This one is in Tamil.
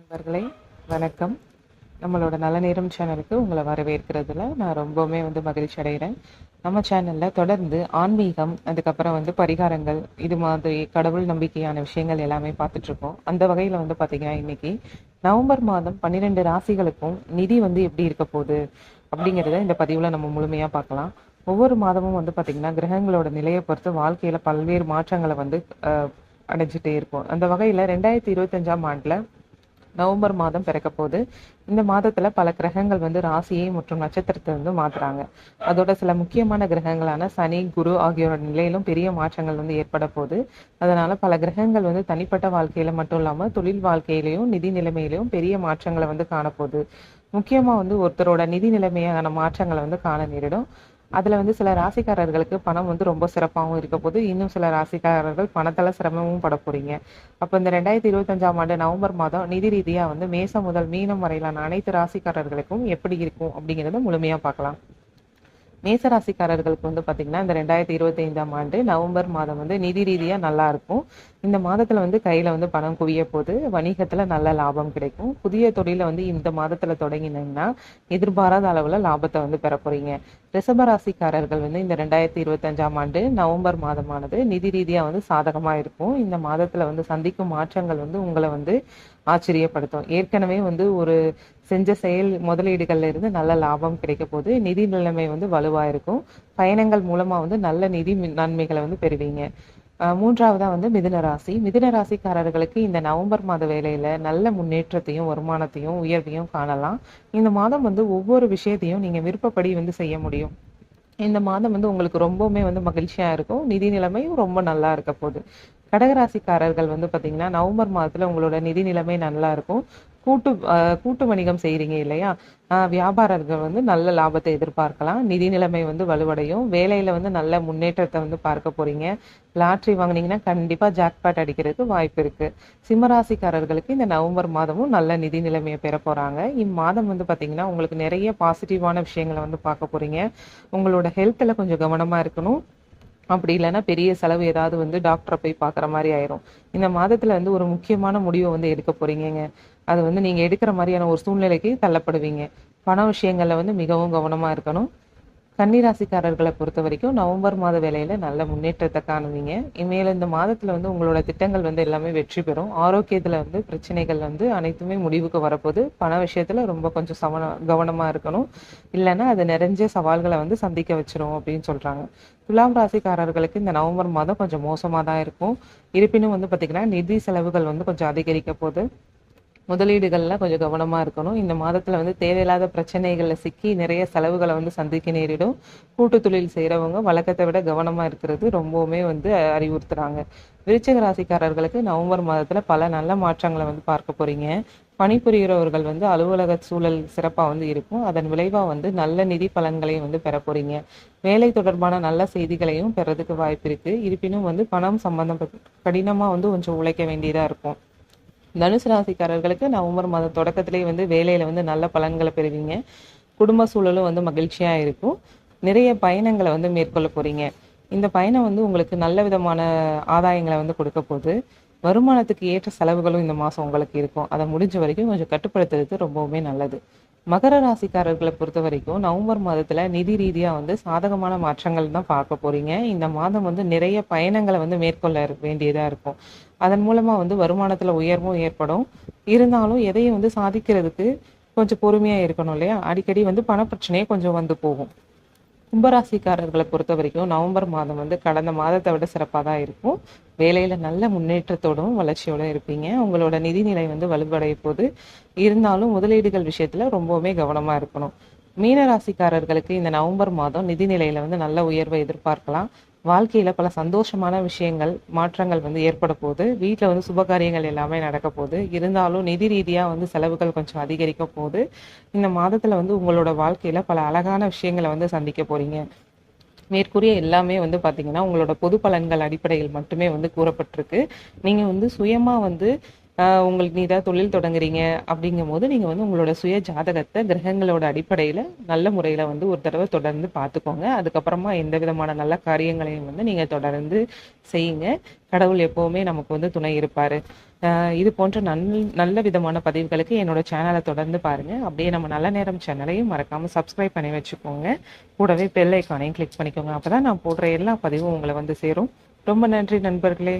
நண்பர்களே வணக்கம். நம்மளோட நல்ல நேரம் சேனலுக்கு உங்களை வரவேற்கிறதுல நான் ரொம்பவுமே வந்து மகிழ்ச்சி அடைகிறேன். நம்ம சேனலில் தொடர்ந்து ஆன்மீகம் அதுக்கப்புறம் வந்து பரிகாரங்கள் இது மாதிரி கடவுள் நம்பிக்கையான விஷயங்கள் எல்லாமே பார்த்துட்ருக்கோம். அந்த வகையில் வந்து பார்த்திங்கன்னா இன்னைக்கு நவம்பர் மாதம் பன்னிரெண்டு ராசிகளுக்கும் நிதி வந்து எப்படி இருக்க போகுது அப்படிங்கிறத இந்த பதிவில் நம்ம முழுமையாக பார்க்கலாம். ஒவ்வொரு மாதமும் வந்து பார்த்திங்கன்னா கிரகங்களோட நிலையை பொறுத்து வாழ்க்கையில் பல்வேறு மாற்றங்களை வந்து அடைஞ்சிட்டே இருக்கும் அந்த வகையில் ரெண்டாயிரத்தி இருபத்தஞ்சாம் ஆண்டில் நவம்பர் மாதம் பிறக்க போகுது இந்த மாதத்துல பல கிரகங்கள் வந்து ராசியை மற்றும் நட்சத்திரத்தை வந்து மாத்துறாங்க. அதோட சில முக்கியமான கிரகங்களான சனி குரு ஆகியோரோட நிலையிலும் பெரிய மாற்றங்கள் வந்து ஏற்பட போகுது அதனால பல கிரகங்கள் வந்து தனிப்பட்ட வாழ்க்கையில மட்டும் இல்லாம தொழில் வாழ்க்கையிலையும் நிதி நிலைமையிலையும் பெரிய மாற்றங்களை வந்து காணப்போகுது. முக்கியமா வந்து ஒருத்தரோட நிதி நிலைமையான மாற்றங்களை வந்து காண நேரிடும். அதுல வந்து சில ராசிக்காரர்களுக்கு பணம் வந்து ரொம்ப சிறப்பாகவும் இருக்க போது இன்னும் சில ராசிக்காரர்கள் பணத்தால சிரமமும் பட போகிறீங்க அப்ப இந்த ரெண்டாயிரத்தி இருபத்தஞ்சாம் ஆண்டு நவம்பர் மாதம் நிதி ரீதியா வந்து மேசம் முதல் மீனம் வரையிலான அனைத்து ராசிக்காரர்களுக்கும் எப்படி இருக்கும் அப்படிங்கிறத முழுமையா பார்க்கலாம். மேச ராசிக்காரர்களுக்கு வந்து பாத்தீங்கன்னா இந்த ரெண்டாயிரத்தி இருபத்தி ஐந்தாம் ஆண்டு நவம்பர் மாதம் வந்து நிதி ரீதியா நல்லா இருக்கும். இந்த மாதத்துல வந்து கையில வந்து பணம் குவிய போது வணிகத்துல நல்ல லாபம் கிடைக்கும். புதிய தொழில வந்து இந்த மாதத்துல தொடங்கினீங்கன்னா எதிர்பாராத அளவுல லாபத்தை வந்து பெற போறீங்க. ரிஷப ராசிக்காரர்கள் வந்து இந்த ரெண்டாயிரத்தி இருபத்தஞ்சாம் ஆண்டு நவம்பர் மாதமானது நிதி ரீதியா வந்து சாதகமா இருக்கும். இந்த மாதத்துல வந்து சந்திக்கும் மாற்றங்கள் வந்து உங்களை வந்து ஆச்சரியப்படுத்தும். ஏற்கனவே வந்து ஒரு செஞ்ச செயல் முதலீடுகள்ல இருந்து நல்ல லாபம் கிடைக்க போது நிதி நிலைமை வந்து வலுவா இருக்கும். பயணங்கள் மூலமா வந்து நல்ல நிதி நன்மைகளை வந்து பெறுவீங்க. மூன்றாவதா வந்து மிதுன ராசி. மிதுன ராசிக்காரர்களுக்கு இந்த நவம்பர் மாத வேலையில நல்ல முன்னேற்றத்தையும் வருமானத்தையும் உயர்வையும் காணலாம். இந்த மாதம் வந்து ஒவ்வொரு விஷயத்தையும் நீங்க விருப்பப்படி வந்து செய்ய முடியும். இந்த மாதம் வந்து உங்களுக்கு ரொம்பவுமே வந்து மகிழ்ச்சியா இருக்கும். நிதி நிலைமையும் ரொம்ப நல்லா இருக்க போகுது. கடகராசிக்காரர்கள் வந்து பாத்தீங்கன்னா நவம்பர் மாதத்துல உங்களோட நிதி நிலைமை நல்லா இருக்கும். கூட்டு கூட்டு வணிகம் செய்கிறீங்க இல்லையா? வியாபாரர்கள் வந்து நல்ல லாபத்தை எதிர்பார்க்கலாம். நிதி நிலைமை வந்து வலுவடையும். வேலையில வந்து நல்ல முன்னேற்றத்தை வந்து பார்க்க போறீங்க. லாட்ரி வாங்குனீங்கன்னா கண்டிப்பா ஜாக்பாட் அடிக்கிறதுக்கு வாய்ப்பு இருக்கு. சிம்மராசிக்காரர்களுக்கு இந்த நவம்பர் மாதமும் நல்ல நிதி நிலைமையை பெற போறாங்க. இம்மாதம் வந்து பாத்தீங்கன்னா உங்களுக்கு நிறைய பாசிட்டிவான விஷயங்களை வந்து பார்க்க போறீங்க. உங்களோட ஹெல்த்தில் கொஞ்சம் கவனமா இருக்கணும். அப்படி இல்லைன்னா பெரிய செலவு ஏதாவது வந்து டாக்டரை போய் பார்க்குற மாதிரி ஆயிரும். இந்த மாதத்துல வந்து ஒரு முக்கியமான முடிவை வந்து எடுக்க போறீங்க அது வந்து நீங்க எடுக்கிற மாதிரியான ஒரு சூழ்நிலைக்கு தள்ளப்படுவீங்க. பண விஷயங்கள்ல வந்து மிகவும் கவனமா இருக்கணும். கன்னிராசிக்காரர்களை பொறுத்த வரைக்கும் நவம்பர் மாத வேலையில நல்ல முன்னேற்றத்தை காணுவீங்க. இனிமேல் இந்த மாதத்துல வந்து உங்களோட திட்டங்கள் வந்து எல்லாமே வெற்றி பெறும். ஆரோக்கியத்துல வந்து பிரச்சனைகள் வந்து அனைத்துமே முடிவுக்கு வரப்போகுது. பண விஷயத்துல ரொம்ப கொஞ்சம் சவன கவனமா இருக்கணும். இல்லைன்னா அது நிறைஞ்ச சவால்களை வந்து சந்திக்க வச்சிரும் அப்படின்னு சொல்றாங்க. துலாம் ராசிக்காரர்களுக்கு இந்த நவம்பர் மாதம் கொஞ்சம் மோசமாக தான் இருக்கும். இருப்பினும் வந்து பார்த்திங்கன்னா நிதி செலவுகள் வந்து கொஞ்சம் அதிகரிக்க போகுது. முதலீடுகளில் கொஞ்சம் கவனமாக இருக்கணும். இந்த மாதத்தில் வந்து தேவையில்லாத பிரச்சனைகளில் சிக்கி நிறைய செலவுகளை வந்து சந்திக்க நேரிடும். கூட்டு தொழில் செய்கிறவங்க வழக்கத்தை விட கவனமாக இருக்கிறது ரொம்பவுமே வந்து அறிவுறுத்துகிறாங்க அறிவுறுத்துறாங்க. விருச்சிக ராசிக்காரர்களுக்கு நவம்பர் மாதத்தில் பல நல்ல மாற்றங்களை வந்து பார்க்க போகிறீங்க பணிபுரிகிறவர்கள் வந்து அலுவலக சூழல் சிறப்பாக வந்து இருக்கும். அதன் விளைவாக வந்து நல்ல நிதி பலன்களையும் வந்து பெற போகிறீங்க வேலை தொடர்பான நல்ல செய்திகளையும் பெறதுக்கு வாய்ப்பு இருக்குது இருப்பினும் வந்து பணம் சம்பந்தப்பட்ட கடினமாக வந்து கொஞ்சம் உழைக்க வேண்டியதாக இருக்கும். தனுசு ராசிக்காரர்களுக்கு நவம்பர் மாத தொடக்கத்திலேயே வந்து வேலையில வந்து நல்ல பலன்களை பெறுவீங்க. குடும்ப சூழலும் வந்து மகிழ்ச்சியா இருக்கும். நிறைய பயணங்களை வந்து மேற்கொள்ள போறீங்க. இந்த பயணம் வந்து உங்களுக்கு நல்ல விதமான ஆதாயங்களை வந்து கொடுக்க போகுது. வருமானத்துக்கு ஏற்ற செலவுகளும் இந்த மாதம் உங்களுக்கு இருக்கும். அதை முடிஞ்ச வரைக்கும் கொஞ்சம் கட்டுப்படுத்துறது ரொம்பவுமே நல்லது. மகர ராசிக்காரர்களை பொறுத்த வரைக்கும் நவம்பர் மாதத்துல நிதி ரீதியா வந்து சாதகமான மாற்றங்கள் தான் பார்க்க போறீங்க. இந்த மாதம் வந்து நிறைய பயணங்களை வந்து மேற்கொள்ள வேண்டியதாக வேண்டியதா இருக்கும். அதன் மூலமா வந்து வருமானத்துல உயர்வும் ஏற்படும். இருந்தாலும் எதையும் வந்து சாதிக்கிறதுக்கு கொஞ்சம் பொறுமையா இருக்கணும் இல்லையா? அடிக்கடி வந்து பணப்பிரச்சனையே கொஞ்சம் வந்து போகும். கும்பராசிக்காரர்களை பொறுத்த வரைக்கும் நவம்பர் மாதம் வந்து கடந்த மாதத்தை விட சிறப்பாக தான் இருக்கும். வேலையில நல்ல முன்னேற்றத்தோடும் வளர்ச்சியோடும் இருப்பீங்க. உங்களோட நிதிநிலை வந்து வலுவடைய போது இருந்தாலும் முதலீடுகள் விஷயத்துல ரொம்பவுமே கவனமா இருக்கணும். மீன ராசிக்காரர்களுக்கு இந்த நவம்பர் மாதம் நிதிநிலையில் வந்து நல்ல உயர்வை எதிர்பார்க்கலாம். வாழ்க்கையில பல சந்தோஷமான விஷயங்கள் மாற்றங்கள் வந்து ஏற்பட போகுது வீட்டில் வந்து சுபகாரியங்கள் எல்லாமே நடக்க போகுது இருந்தாலும் நிதி ரீதியா வந்து செலவுகள் கொஞ்சம் அதிகரிக்க போகுது. இந்த மாதத்துல வந்து உங்களோட வாழ்க்கையில பல அழகான விஷயங்களை வந்து சந்திக்க போறீங்க. மேற்கூறிய எல்லாமே வந்து பாத்தீங்கன்னா உங்களோட பொது பலன்கள் அடிப்படையில் மட்டுமே வந்து கூறப்பட்டிருக்கு. நீங்க வந்து சுயமா வந்து உங்களுக்கு நீ ஏதாவது தொழில் தொடங்குறீங்க அப்படிங்கும் போது நீங்கள் வந்து உங்களோட சுய ஜாதகத்தை கிரகங்களோட அடிப்படையில் நல்ல முறையில் வந்து ஒரு தடவை தொடர்ந்து பார்த்துக்கோங்க. அதுக்கப்புறமா எந்த விதமான நல்ல காரியங்களையும் வந்து நீங்கள் தொடர்ந்து செய்யுங்க. கடவுள் எப்போவுமே நமக்கு வந்து துணை இருப்பார். இது போன்ற நல் நல்ல விதமான பதிவுகளுக்கு என்னோட சேனலை தொடர்ந்து பாருங்கள் அப்படியே நம்ம நல்ல நேரம் சேனலையும் மறக்காமல் சப்ஸ்கிரைப் பண்ணி வச்சுக்கோங்க. கூடவே பெல் ஐக்கானையும் கிளிக் பண்ணிக்கோங்க. அப்போ தான் நான் போடுற எல்லா பதிவும் உங்களை வந்து சேரும். ரொம்ப நன்றி நண்பர்களே.